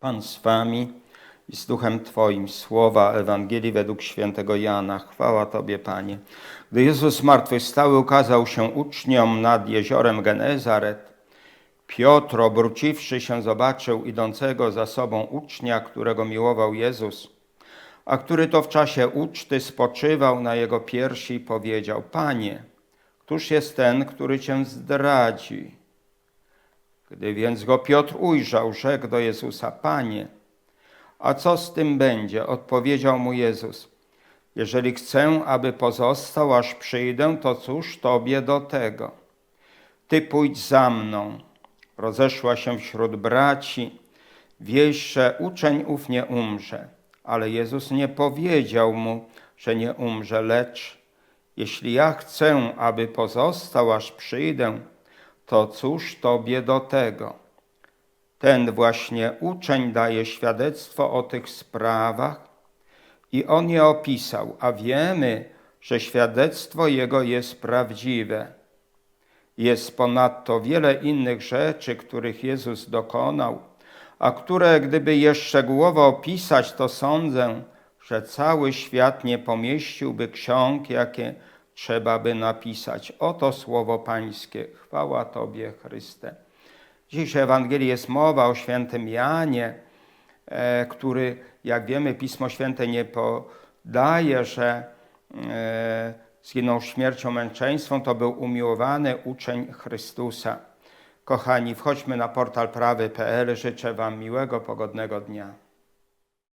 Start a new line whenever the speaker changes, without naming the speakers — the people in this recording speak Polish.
Pan z wami i z duchem Twoim. Słowa Ewangelii według świętego Jana. Chwała Tobie, Panie. Gdy Jezus zmartwychwstały ukazał się uczniom nad jeziorem Genezaret, Piotr, obróciwszy się, zobaczył idącego za sobą ucznia, którego miłował Jezus, a który to w czasie uczty spoczywał na jego piersi i powiedział: Panie, któż jest ten, który cię zdradzi? Gdy więc go Piotr ujrzał, rzekł do Jezusa: Panie, a co z tym będzie? Odpowiedział mu Jezus: Jeżeli chcę, aby pozostał, aż przyjdę, to cóż tobie do tego? Ty pójdź za mną. Rozeszła się wśród braci wieść, że uczeń ów nie umrze. Ale Jezus nie powiedział mu, że nie umrze, lecz jeśli ja chcę, aby pozostał, aż przyjdę, to cóż tobie do tego? Ten właśnie uczeń daje świadectwo o tych sprawach i on je opisał, a wiemy, że świadectwo jego jest prawdziwe. Jest ponadto wiele innych rzeczy, których Jezus dokonał, a które, gdyby je szczegółowo opisać, to sądzę, że cały świat nie pomieściłby ksiąg, jakie trzeba by napisać. Oto słowo Pańskie. Chwała Tobie, Chryste. Dziś w Ewangelii jest mowa o świętym Janie, e, który, jak wiemy, Pismo Święte nie podaje, że e, zginął śmiercią męczeństwą, to był umiłowany uczeń Chrystusa. Kochani, wchodźmy na portal prawy.pl. Życzę Wam miłego, pogodnego dnia.